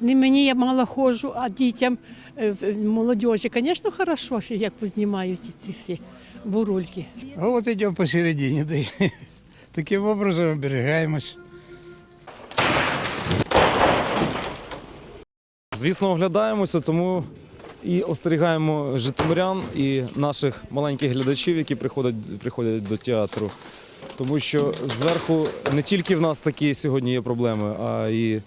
Не мені я мало ходжу, а дітям е, в- молодіжі, звісно, хорошо, що як познімають ці всі бурульки. А вот идем посередине, да таким образом оберегаемость. Звісно, оглядаємося, тому і остерігаємо житомирян і наших маленьких глядачів, які приходять, приходять до театру. Тому що зверху не тільки в нас такі сьогодні є проблеми, а і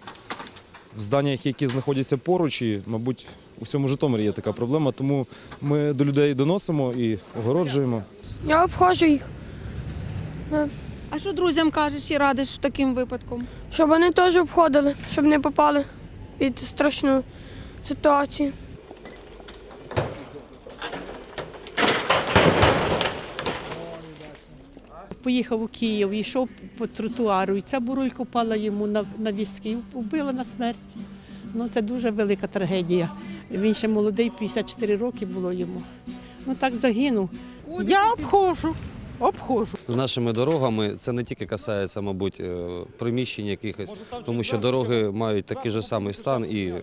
в зданнях, які знаходяться поруч, і, мабуть, у всьому Житомирі є така проблема. Тому ми до людей доносимо і огороджуємо. Я обходжу їх, А що друзям кажеш і радиш таким випадком? щоб вони теж обходили, щоб не попали від страшної ситуацію. Поїхав у Київ, йшов по тротуару, і ця бурулька впала йому на, на візки, і вбила на смерть. Ну, це дуже велика трагедія. Він ще молодий, 54 роки було йому. Ну так загинув. Я обходжу, обходжу. з нашими дорогами це не тільки касається, мабуть, е, приміщень якихось, тому що дороги мають такий же самий стан і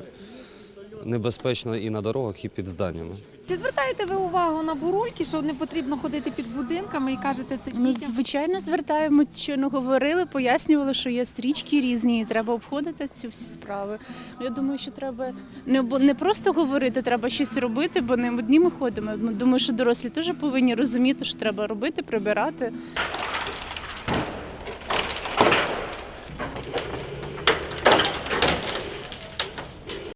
небезпечно і на дорогах, і під зданнями. Чи звертаєте ви увагу на бурульки, що не потрібно ходити під будинками і кажете це Ну, дітям? звичайно, звертаємо, щойно говорили, пояснювали, що є стрічки різні, і треба обходити ці всі справи. Ну, Я думаю, що треба не, бо- не просто говорити, треба щось робити, бо не одні ми ходимо. Ну, Думаю, що дорослі теж повинні розуміти, що треба робити, прибирати.